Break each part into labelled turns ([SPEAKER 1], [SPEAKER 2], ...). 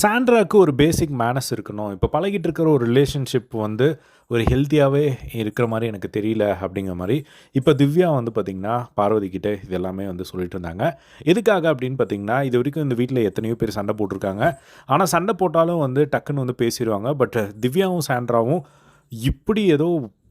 [SPEAKER 1] சாண்ட்ராவுக்கு ஒரு பேசிக் மேனஸ் இருக்கணும். இப்போ பழகிட்டு இருக்கிற ஒரு ரிலேஷன்ஷிப் வந்து ஒரு ஹெல்த்தியாகவே இருக்கிற மாதிரி எனக்கு தெரியல அப்படிங்கிற மாதிரி. இப்போ திவ்யா வந்து பார்த்திங்கன்னா பார்வதி கிட்டே இது எல்லாமே வந்து சொல்லிட்டு இருந்தாங்க. எதுக்காக அப்படின்னு பார்த்தீங்கன்னா இது வரைக்கும் இந்த வீட்டில் எத்தனையோ பேர் சண்டை போட்டிருக்காங்க. ஆனால் சண்டை போட்டாலும் வந்து டக்குன்னு வந்து பேசிடுவாங்க. பட் திவ்யாவும் சாண்ட்ராவும் இப்படி ஏதோ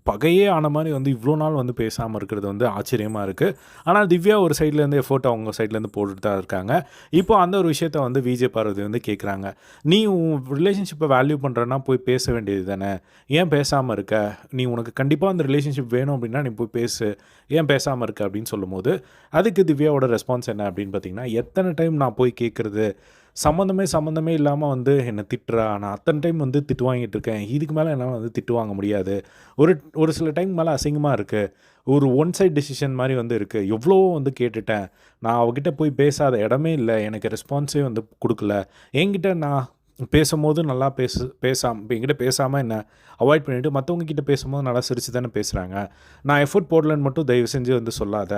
[SPEAKER 1] பகையே ஆன மாதிரி வந்து இவ்வளோ நாள் வந்து பேசாமல் இருக்கிறது வந்து ஆச்சரியமாக இருக்குது ஆனால் திவ்யா ஒரு சைட்லேருந்து எஃபோர்ட் அவங்க சைட்லேருந்து போட்டுட்டு தான் இருக்காங்க. இப்போ அந்த ஒரு விஷயத்த வந்து விஜய் பார்வதி வந்து கேட்குறாங்க நீ உன் ரிலேஷன்ஷிப்பை வேல்யூ பண்ணுறேன்னா போய் பேச வேண்டியது தானே? ஏன் பேசாமல் இருக்க? நீ உனக்கு கண்டிப்பாக அந்த ரிலேஷன்ஷிப் வேணும் அப்படின்னா நீ போய் பேசு. ஏன் பேசாமல் இருக்க அப்படின்னு சொல்லும்போது அதுக்கு திவ்யாவோட ரெஸ்பான்ஸ் என்ன அப்படின்னு பார்த்தீங்கன்னா எத்தனை டைம் நான் போய் கேட்குறது சம்மந்தமே சம்மந்தமே இல்லாமல் வந்து என்னை திட்டுறா. நான் அத்தனை டைம் வந்து திட்டு வாங்கிட்டு இருக்கேன். இதுக்கு மேலே என்னால் வந்து திட்டு வாங்க முடியாது. ஒரு ஒரு சில டைம் மேலே அசிங்கமாக இருக்குது ஒரு ஒன் சைட் டெசிஷன் மாதிரி வந்து இருக்குது எவ்வளோ வந்து கேட்டுட்டேன். நான் அவகிட்ட போய் பேசாத இடமே இல்லை. எனக்கு ரெஸ்பான்ஸே வந்து கொடுக்கல. என்கிட்ட நான் பேசும்போது நல்லா பேசு பேசாம இப்போ என்கிட்ட பேசாமல் என்ன அவாய்ட் பண்ணிவிட்டு மற்றவங்க கிட்ட பேசும்போது நல்லா சிரிச்சு தானே பேசுகிறாங்க நான் எஃபோர்ட் போடலன்னு மட்டும் தயவு செஞ்சு வந்து சொல்லாத.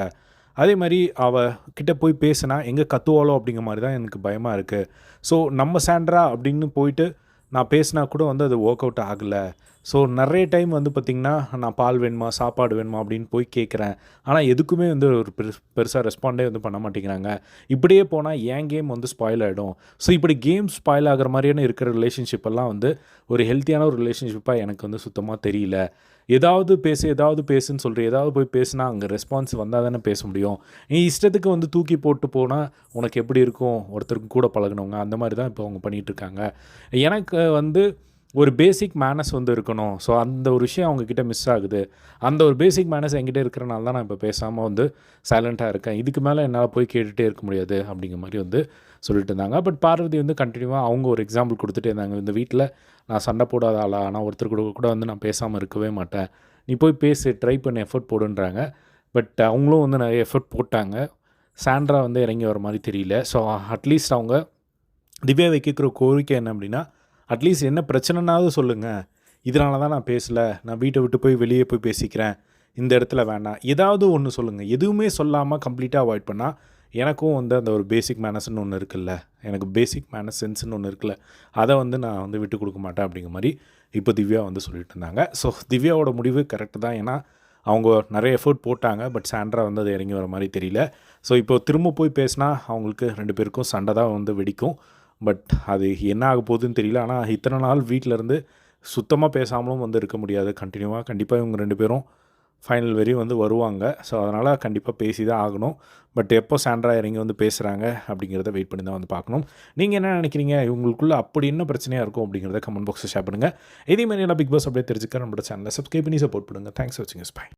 [SPEAKER 1] அதே மாதிரி அவ கிட்டே போய் பேசினா எங்கே கத்துவாளோ? அப்படிங்கிற மாதிரி தான் எனக்கு பயமாக இருக்குது ஸோ நம்ம சாண்ட்ரா அப்படின்னு போயிட்டு நான் பேசினா கூட வந்து அது ஒர்க் அவுட் ஆகலை. ஸோ நிறைய டைம் வந்து பார்த்திங்கன்னா நான் பால் வேணுமா சாப்பாடு வேணுமா அப்படின்னு போய் கேட்குறேன் ஆனால் எதுக்குமே வந்து ஒரு பெருசு பெருசாக ரெஸ்பாண்டே வந்து பண்ண மாட்டேங்கிறாங்க. இப்படியே போனால் ஏன் கேம் வந்து ஸ்பாயில் ஆகிடும் ஸோ இப்படி கேம் ஸ்பாயில் ஆகிற மாதிரியான இருக்கிற ரிலேஷன்ஷிப் எல்லாம் வந்து ஒரு ஹெல்த்தியான ஒரு ரிலேஷன்ஷிப்பாக எனக்கு வந்து சுத்தமாக தெரியல. ஏதாவது பேசு ஏதாவது பேசுன்னு சொல்கிற ஏதாவது போய் பேசுனா அங்கே ரெஸ்பான்ஸ் வந்தால் தானே பேச முடியும். நீ இஷ்டத்துக்கு வந்து தூக்கி போட்டு போனால் உனக்கு எப்படி இருக்கும்? ஒருத்தருக்கு கூட பழகினவங்க அந்த மாதிரி தான் இப்போ அவங்க பண்ணிகிட்டு இருக்காங்க. வந்து ஒரு பேசிக் மேனஸ் வந்து இருக்கணும். ஸோ அந்த ஒரு விஷயம் அவங்கக்கிட்ட மிஸ் ஆகுது. அந்த ஒரு பேசிக் மேனஸ் என்கிட்ட இருக்கிறனால தான் நான் இப்போ பேசாமல் வந்து சைலண்ட்டாக இருக்கேன். இதுக்கு மேலே என்னால் போய் கேட்டுகிட்டே இருக்க முடியாது அப்படிங்கிற மாதிரி வந்து சொல்லிட்டு இருந்தாங்க. பட் பார்வதி வந்து கண்டினியூவாக அவங்க ஒரு எக்ஸாம்பிள் கொடுத்துட்டே இருந்தாங்க. இந்த வீட்டில் நான் சண்டை போடாத ஆளா? ஆனால் ஒருத்தர் கூட கூட வந்து நான் பேசாமல் இருக்கவே மாட்டேன். நீ போய் பேசு ட்ரை பண்ணி எஃபர்ட் போடுன்றாங்க. பட் அவங்களும் வந்து நிறைய எஃபர்ட் போட்டாங்க. சாண்ட்ரா வந்து இறங்கி வர மாதிரி தெரியல. ஸோ அட்லீஸ்ட் அவங்க திவ்யாவை கேட்குற கோரிக்கை என்ன அப்படின்னா அட்லீஸ்ட் என்ன பிரச்சனைனாவது சொல்லுங்கள் இதனால தான் நான் பேசலை. நான் வீட்டை விட்டு போய் வெளியே போய் பேசிக்கிறேன். இந்த இடத்துல வேணாம் ஏதாவது ஒன்று சொல்லுங்கள் எதுவுமே சொல்லாமல் கம்ப்ளீட்டாக அவாய்ட் பண்ணால் எனக்கும் வந்து அந்த ஒரு பேசிக் மேனஸ்ன்னு ஒன்று இருக்குல்ல. எனக்கு பேசிக் மேனஸ் சென்ஸ்ன்னு ஒன்று இருக்குல்ல. அதை வந்து நான் வந்து விட்டு கொடுக்க மாட்டேன் அப்படிங்கிற மாதிரி இப்போ திவ்யா வந்து சொல்லிட்டு இருந்தாங்க. ஸோ திவ்யாவோட முடிவு கரெக்டு தான். ஏன்னா அவங்க நிறைய எஃபர்ட் போட்டாங்க. பட் சாண்ட்ரா வந்து அது இறங்கி வர மாதிரி தெரியல. ஸோ இப்போ திரும்ப போய் பேசினா அவங்களுக்கு ரெண்டு பேருக்கும் சண்டை தான் வந்து வெடிக்கும். பட் அது என்ன ஆக போகுதுன்னு தெரியல. ஆனால் இத்தனை நாள் வீட்டிலேருந்து சுத்தமாக பேசாமலும் வந்து இருக்க முடியாது. கண்டினியூவாக கண்டிப்பாக இவங்க ரெண்டு பேரும் ஃபைனல் வரையும் வந்து வருவாங்க. ஸோ அதனால் கண்டிப்பாக பேசி தான் ஆகணும். பட் எப்போ சாண்ட்ரா இறங்கி வந்து பேசுகிறாங்க அப்படிங்கிறத வெயிட் பண்ணி தான் வந்து பார்க்கணும். நீங்கள் என்ன நினைக்கிறீங்க? இவங்களுக்குள்ளே அப்படி என்ன பிரச்சனையாக இருக்கும் அப்படிங்கிறத கமெண்ட் பாக்ஸில் ஷேர் பண்ணுங்கள் இதே மாதிரி எல்லாம் பிக் பாஸ் அப்படியே தெரிஞ்சுக்க நம்மளோட சேனலை சப்ஸ்கிரைப் பண்ணி சப்போர்ட் பண்ணுங்கள் தேங்க்ஸ் வாட்சிங் பாய்